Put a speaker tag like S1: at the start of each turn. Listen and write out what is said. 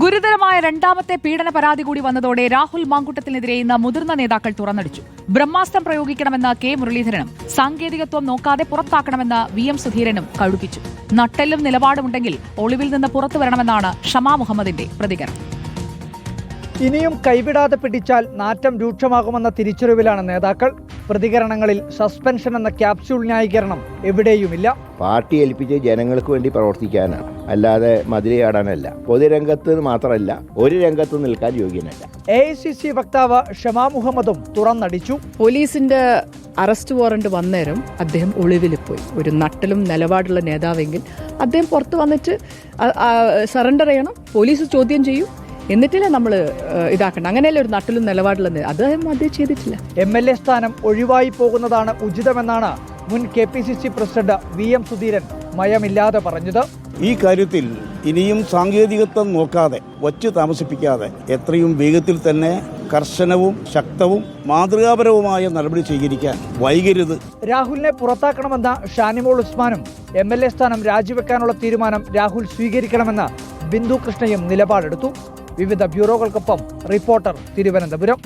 S1: ഗുരുതരമായ രണ്ടാമത്തെ പീഡന പരാതി കൂടി വന്നതോടെ രാഹുൽ മാങ്കുട്ടത്തിനെതിരെ ഇന്ന് മുതിർന്ന നേതാക്കൾ തുറന്നടിച്ചു. ബ്രഹ്മാസ്ത്രം പ്രയോഗിക്കണമെന്ന കെ മുരളീധരനും സാങ്കേതികത്വം നോക്കാതെ പുറത്താക്കണമെന്ന വി എം സുധീരനും കഴുപ്പിച്ചു നട്ടെല്ലും നിലപാടുമുണ്ടെങ്കിൽ ഒളിവിൽ നിന്ന് പുറത്തു വരണമെന്നാണ് ഷമാ മുഹമ്മദിന്റെ പ്രതികരണം.
S2: ഇനിയും കൈവിടാതെ പിടിച്ചാൽ നാറ്റം രൂക്ഷമാകുമെന്ന തിരിച്ചറിവിലാണ് നേതാക്കൾ. പ്രതികരണങ്ങളിൽ സസ്പെൻഷൻ എന്ന ക്യാപ്സ്യൂൾ ന്യായീകരണം എവിടെയുമില്ല.
S3: പാർട്ടി ഏൽപ്പിച്ച് ജനങ്ങൾക്ക് വേണ്ടി പ്രവർത്തിക്കാനാണ്. അല്ലാതെ മതിലയാടാനല്ല. പൊതുരംഗത്ത് മാത്രമല്ല ഒരു രംഗത്ത് നിൽക്കാൻ യോഗ്യനല്ല.
S2: എ ഐ സി സി വക്താവ് ഷമാ മുഹമ്മദും തുറന്നടിച്ചു.
S4: പോലീസിന്റെ അറസ്റ്റ് വാറണ്ട് വന്നേരം അദ്ദേഹം ഒളിവിൽ പോയി. ഒരു നട്ടലും നിലപാടുള്ള നേതാവെങ്കിൽ അദ്ദേഹം പുറത്ത് വന്നിട്ട് സറണ്ടർ ചെയ്യണം പോലീസ് ചോദ്യം ചെയ്യും എന്നിട്ടില്ലേ നമ്മൾ ഇതാക്കണം അങ്ങനെയല്ലേ ഒരു നാട്ടിലും നിലപാടുള്ള നേ- അദ്ദേഹം അദ്ദേഹം ചെയ്തിട്ടില്ല.
S2: എം എൽ എ സ്ഥാനം ഒഴിവായി പോകുന്നതാണ് ഉചിതമെന്നാണ് മുൻ K P C C president V M Sudheeran മയമില്ലാതെ പറഞ്ഞത്.
S5: ഈ കാര്യത്തിൽ ഇനിയും സാങ്കേതികത്വം നോക്കാതെ വച്ച് താമസിപ്പിക്കാതെ എത്രയും വേഗത്തിൽ തന്നെ കർശനവും ശക്തവും മാതൃകാപരവുമായ നടപടി സ്വീകരിക്കാൻ വൈകരുത്.
S2: രാഹുലിനെ പുറത്താക്കണമെന്ന ഷാനിമോൾ ഉസ്മാനും എം എൽ എ സ്ഥാനം രാജിവെക്കാനുള്ള തീരുമാനം രാഹുൽ സ്വീകരിക്കണമെന്ന ബിന്ദു കൃഷ്ണയും നിലപാടെടുത്തു. വിവിധ ബ്യൂറോകൾക്കൊപ്പം റിപ്പോർട്ടർ തിരുവനന്തപുരം